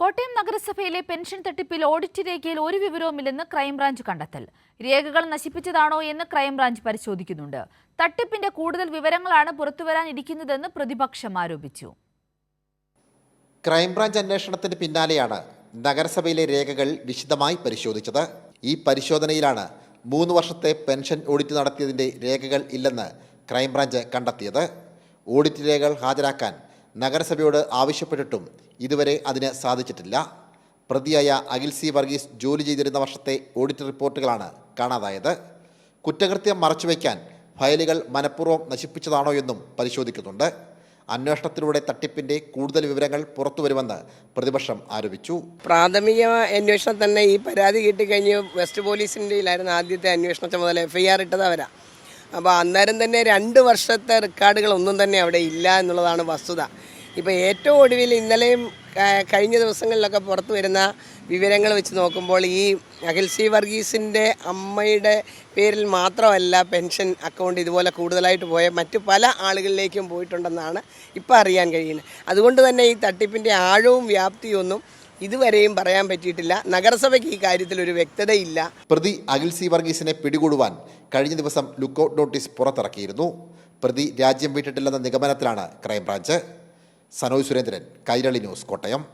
കോട്ടയം നഗരസഭയിലെ പെൻഷൻ തട്ടിപ്പിൽ ഓഡിറ്റ് രേഖയിൽ ഒരു വിവരവുമില്ലെന്ന് ക്രൈംബ്രാഞ്ച് കണ്ടെത്തൽ. രേഖകൾ നശിപ്പിച്ചതാണോ എന്ന് ക്രൈംബ്രാഞ്ച് പരിശോധിക്കുന്നുണ്ട്. തട്ടിപ്പിന്റെ കൂടുതൽ വിവരങ്ങളാണ് പുറത്തുവരാനിരിക്കുന്നതെന്ന് പ്രതിപക്ഷം ആരോപിച്ചു. ക്രൈംബ്രാഞ്ച് അന്വേഷണത്തിന് പിന്നാലെയാണ് നഗരസഭയിലെ രേഖകൾ വിശദമായി പരിശോധിച്ചത്. ഈ പരിശോധനയിലാണ് മൂന്ന് വർഷത്തെ പെൻഷൻ ഓഡിറ്റ് നടത്തിയതിന്റെ രേഖകൾ ഇല്ലെന്ന് ക്രൈംബ്രാഞ്ച് കണ്ടെത്തിയത്. ഓഡിറ്റ് രേഖകൾ ഹാജരാക്കാൻ നഗരസഭയോട് ആവശ്യപ്പെട്ടിട്ടും ഇതുവരെ അതിന് സാധിച്ചിട്ടില്ല. പ്രതിയായ അഖിൽ സി വർഗീസ് ജോലി ചെയ്തിരുന്ന വർഷത്തെ ഓഡിറ്റ് റിപ്പോർട്ടുകളാണ് കാണാതായത്. കുറ്റകൃത്യം മറച്ചുവെക്കാൻ ഫയലുകൾ മനഃപൂർവം നശിപ്പിച്ചതാണോ എന്നും പരിശോധിക്കുന്നുണ്ട്. അന്വേഷണത്തിലൂടെ തട്ടിപ്പിന്റെ കൂടുതൽ വിവരങ്ങൾ പുറത്തുവരുമെന്ന് പ്രതിപക്ഷം ആരോപിച്ചു. പ്രാഥമിക അന്വേഷണം തന്നെ ഈ പരാതി കിട്ടിക്കഴിഞ്ഞ് വെസ്റ്റ് പോലീസിന്റെ ആദ്യത്തെ അന്വേഷണ ചുമതല എഫ്ഐആർ ഇട്ടത് അവരാ. അപ്പോൾ അന്നേരം തന്നെ രണ്ട് വർഷത്തെ റെക്കോർഡുകൾ ഒന്നും തന്നെ അവിടെ ഇല്ല എന്നുള്ളതാണ് വസ്തുത. ഇപ്പോൾ ഏറ്റവും ഒടുവിൽ ഇന്നലെയും കഴിഞ്ഞ ദിവസങ്ങളിലൊക്കെ പുറത്തു വരുന്ന വിവരങ്ങൾ വെച്ച് നോക്കുമ്പോൾ ഈ അഖിൽ സി വർഗീസിന്റെ അമ്മയുടെ പേരിൽ മാത്രമല്ല പെൻഷൻ അക്കൗണ്ട് ഇതുപോലെ കൂടുതലായിട്ട് പോയ മറ്റു പല ആളുകളിലേക്കും പോയിട്ടുണ്ടെന്നാണ് ഇപ്പോൾ അറിയാൻ കഴിയുന്നത്. അതുകൊണ്ട് തന്നെ ഈ തട്ടിപ്പിന്റെ ആഴവും വ്യാപ്തിയും ഒന്നും ഇതുവരെയും പറയാൻ പറ്റിയിട്ടില്ല. നഗരസഭയ്ക്ക് ഈ കാര്യത്തിൽ ഒരു വ്യക്തതയില്ല. പ്രതി അഖിൽ സി വർഗീസിനെ പിടികൂടുവാൻ കഴിഞ്ഞ ദിവസം ലുക്കൌട്ട് നോട്ടീസ് പുറത്തിറക്കിയിരുന്നു. പ്രതി രാജ്യം വിട്ടിട്ടില്ലെന്ന നിഗമനത്തിലാണ് crime branch. Sanoj Surendran Kairali news Kottayam.